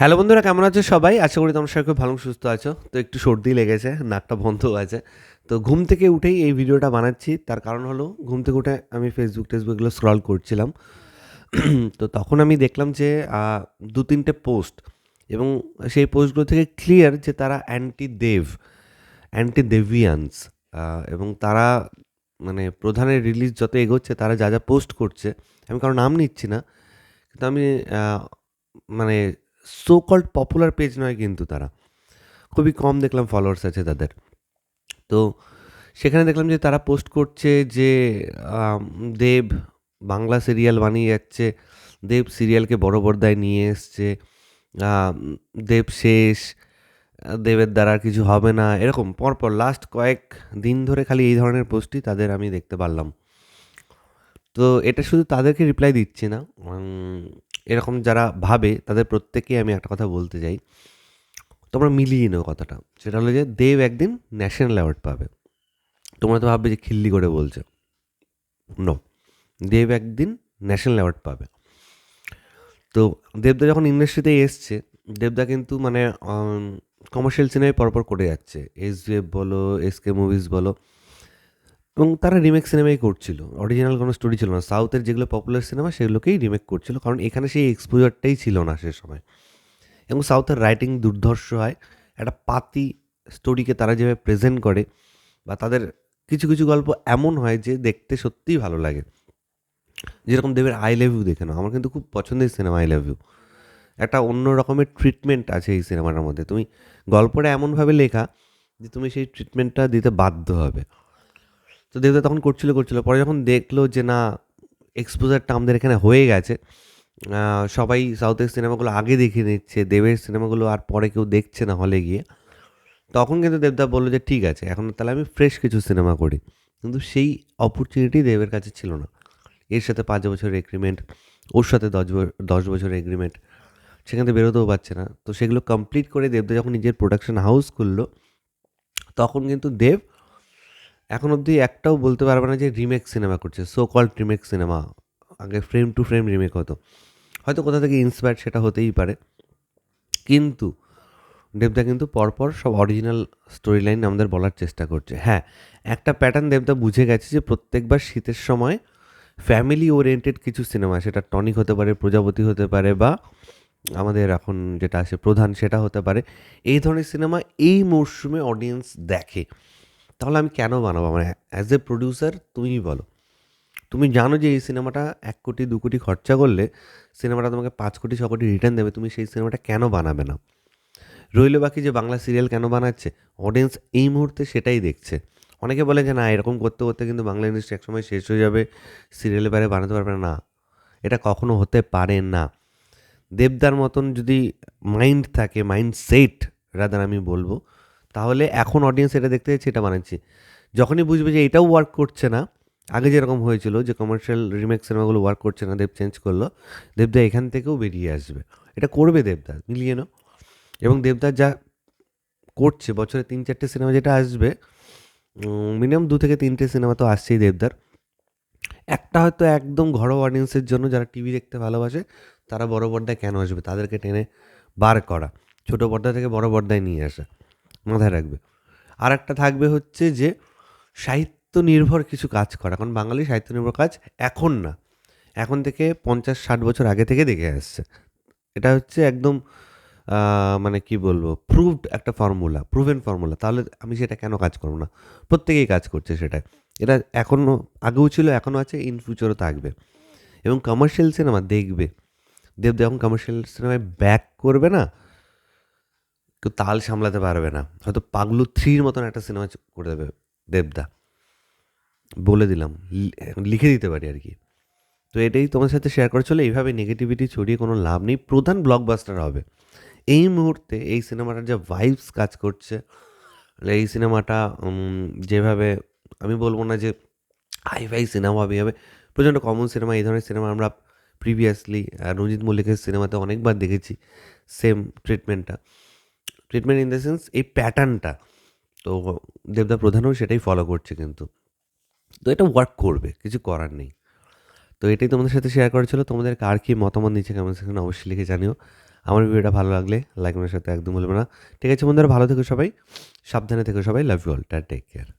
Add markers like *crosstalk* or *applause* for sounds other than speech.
Hello বন্ধুরা, কেমন আছো সবাই? আশা করি তোমার সবাই খুব ভালো, সুস্থ আছো। তো একটু সর্দি লেগেছে, নাকটা বন্ধ আছে। তো ঘুম থেকে উঠেই এই ভিডিওটা বানাচ্ছি। তার কারণ হলো, ঘুম থেকে উঠে আমি ফেসবুক টেসবুকগুলো স্ক্রল করছিলাম। *clears throat* তো তখন আমি দেখলাম যে দু তিনটে পোস্ট এবং সেই পোস্টগুলো থেকে ক্লিয়ার যে তারা অ্যান্টি দেব অ্যান্টি দেভিয়ান্স এবং তারা মানে প্রধানের রিলিজ যত এগোচ্ছে, তারা যা যা পোস্ট করছে, আমি কারও নাম নিচ্ছি না। কিন্তু আমি মানে সো কল্ড পপুলার পেজ নয় কিন্তু তারা। খুবই কম দেখলাম ফলোয়ার্স আছে তাদের। তো সেখানে দেখলাম যে তারা পোস্ট করছে যে দেব বাংলা সিরিয়াল বানিয়ে যাচ্ছে, দেব সিরিয়ালকে বড় পর্দায় নিয়ে এসছে দেব শেষ, দেবের দ্বারা আর কিছু হবে না, এরকম পরপর লাস্ট কয়েক দিন ধরে খালি এই ধরনের পোস্টই তাদের আমি দেখতে পারলাম। তো এটা শুধু তাদেরকে রিপ্লাই দিচ্ছি না এরকম যারা ভাবে, তাদের প্রত্যেকেই আমি একটা কথা বলতে চাই। তোমরা মিলিয়ে নাও কথাটা। সেটা হলো যে, দেব একদিন ন্যাশনাল অ্যাওয়ার্ড পাবে। তোমরা তো ভাববে যে, খিল্লি করে বলছে। নো দেব একদিন ন্যাশনাল অ্যাওয়ার্ড পাবে। তো দেবদা যখন ইন্ডাস্ট্রিতে এসছে, দেবদা কিন্তু মানে কমার্শিয়াল সিনেমায় পরপর করে যাচ্ছে। এস বলো এস কে মুভিজ বলো। এবং তারা রিমেক সিনেমাই করছিল। অরিজিনাল কোনো স্টোরি ছিল না। সাউথের যেগুলো পপুলার সিনেমা সেগুলোকেই রিমেক করছিল। কারণ এখানে সেই এক্সপোজারটাই ছিল না সে সময়। এবং সাউথের রাইটিং দুর্ধর্ষ হয়। একটা পাতি স্টোরিকে তারা যেভাবে প্রেজেন্ট করে বা তাদের কিছু কিছু গল্প এমন হয় যে দেখতে সত্যিই ভালো লাগে। যেরকম দেবের আই লাভ ইউ দেখে নাও। আমার কিন্তু খুব পছন্দের সিনেমা আই লাভ ইউ একটা অন্য রকমের ট্রিটমেন্ট আছে এই সিনেমাটার মধ্যে। তুমি গল্পটা এমনভাবে লেখা যে তুমি সেই ট্রিটমেন্টটা দিতে বাধ্য হবে। তো দেবদা তখন করছিল করছিল। পরে যখন দেখল যে না এক্সপোজারটা আমাদের এখানে হয়ে গেছে সবাই সাউথের সিনেমাগুলো আগে দেখে নিচ্ছে দেবের সিনেমাগুলো আর পরে কেউ দেখছে না হলে গিয়ে। তখন কিন্তু দেবদা বলল যে, ঠিক আছে, এখন তাহলে আমি ফ্রেশ কিছু সিনেমা করি। কিন্তু সেই অপরচুনিটি দেবের কাছে ছিল না। এর সাথে পাঁচ বছরের এগ্রিমেন্ট ওর সাথে দশ দশ বছরের এগ্রিমেন্ট সেখান থেকে বেরোতেও পারছে না। তো সেগুলো কমপ্লিট করে দেবদা যখন নিজের প্রোডাকশন হাউস খুললো, তখন কিন্তু দেব এখন অবধি একটাও বলতে পারবে না যে রিমেক সিনেমা করছে সো কল্ড রিমেক সিনেমা আগে ফ্রেম টু ফ্রেম রিমেক হতো। হয়তো কোথা থেকে ইন্সপায়ার সেটা হতেই পারে। কিন্তু, দেবদা কিন্তু পরপর সব অরিজিনাল স্টোরি লাইন আমাদের বলার চেষ্টা করছে। হ্যাঁ একটা প্যাটার্ন দেবদা বুঝে গেছে যে প্রত্যেকবার শীতের সময় ফ্যামিলি ওরিয়েন্টেড কিছু সিনেমা সেটা টনিক হতে পারে, প্রজাপতি হতে পারে বা আমাদের এখন যেটা আছে প্রধান সেটা হতে পারে। এই ধরনের সিনেমা এই মরশুমে অডিয়েন্স দেখে। তাহলে আমি কেন বানাবো? মানে অ্যাজ এ প্রডিউসার তুমিই বলো। তুমি জানো যে এই সিনেমাটা এক কোটি, দু কোটি খরচা করলে সিনেমাটা তোমাকে পাঁচ কোটি, ছ কোটি রিটার্ন দেবে, তুমি সেই সিনেমাটা কেন বানাবে না? রইল বাকি যে বাংলা সিরিয়াল কেন বানাচ্ছে? অডিয়েন্স এই মুহূর্তে সেটাই দেখছে। অনেকে বলে যে না, এরকম করতে করতে কিন্তু বাংলা ইন্ডাস্ট্রি একসময় শেষ হয়ে যাবে সিরিয়ালের বাইরে বানাতে পারবে না। না এটা কখনো হতে পারে না। দেবদার মতন যদি মাইন্ড থাকে মাইন্ড সেট রাদার আমি বলব তাহলে এখন অডিয়েন্স এটা দেখতে যাচ্ছে এটা বানাচ্ছি। যখনই বুঝবে যে এটাও ওয়ার্ক করছে না, আগে যেরকম হয়েছিল যে কমার্শিয়াল রিমেক সিনেমাগুলো ওয়ার্ক করছে না, দেব চেঞ্জ করল, দেবদা এখান থেকেও বেরিয়ে আসবে। এটা করবে দেবদা, মিলিয়ে নাও। এবং দেবদার যা করছে, বছরে তিন চারটে সিনেমা যেটা আসবে মিনিমাম দু থেকে তিনটে সিনেমা তো আসছেই দেবদার। একটা হয়তো একদম ঘরোয়া অডিয়েন্সের জন্য যারা টিভি দেখতে ভালোবাসে, তারা বড় পর্দায় কেন আসবে? তাদেরকে টেনে বার করা। ছোটো পর্দা থেকে বড় পর্দায় নিয়ে আসা। মাথায় রাখবে। আর একটা থাকবে হচ্ছে যে সাহিত্য নির্ভর কিছু কাজ করা। কারণ বাঙালি সাহিত্য নির্ভর কাজ এখন না। এখন থেকে পঞ্চাশ, ষাট বছর আগে থেকে দেখে আসছে। এটা হচ্ছে একদম মানে কি বলব প্রুভড একটা ফর্মুলা প্রুভেন ফর্মুলা তাহলে আমি সেটা কেন কাজ করব না? প্রত্যেকেই কাজ করছে সেটা এটা এখনও আগেও ছিল এখনও আছে ইন ফিউচারও থাকবে। এবং কমার্শিয়াল সিনেমা দেখবে। দেব যখন কমার্শিয়াল সিনেমায় ব্যাক করবে না? কেউ তাল সামলাতে পারবে না। হয়তো পাগলু থ্রির মতন একটা সিনেমা করে দেবে দেবদা। বলে দিলাম লিখে দিতে পারি আর কি। তো এটাই তোমার সাথে শেয়ার করে চলে, এইভাবে নেগেটিভিটি ছড়িয়ে কোনো লাভ নেই, প্রধান ব্লকবাস্টার হবে। এই মুহূর্তে এই সিনেমাটার যে ভাইবস কাজ করছে এই সিনেমাটা যেভাবে আমি বলব না যে হাই ফাই সিনেমা হবে হবে। প্রচণ্ড কমন সিনেমা এই ধরনের সিনেমা আমরা প্রিভিয়াসলি রঞ্জিত মল্লিকের সিনেমাতে অনেকবার দেখেছি সেম ট্রিটমেন্টটা ট্রিটমেন্ট ইন দ্য সেন্স এই প্যাটার্নটা তো দেবদা প্রধানও সেটাই ফলো করছে কিন্তু। তো এটা ওয়ার্ক করবে, কিছু করার নেই। তো এটাই তোমাদের সাথে শেয়ার করা ছিল। তোমাদের কার কী মতামত নিচে কেমন সেখানে অবশ্যই লিখে জানিও। আমার ভিডিওটা ভালো লাগলে লাইক সাথে একদম বলবে না। ঠিক আছে বন্ধুরা, ভালো থেকো সবাই। সাবধানে থেকো সবাই। Love you all take care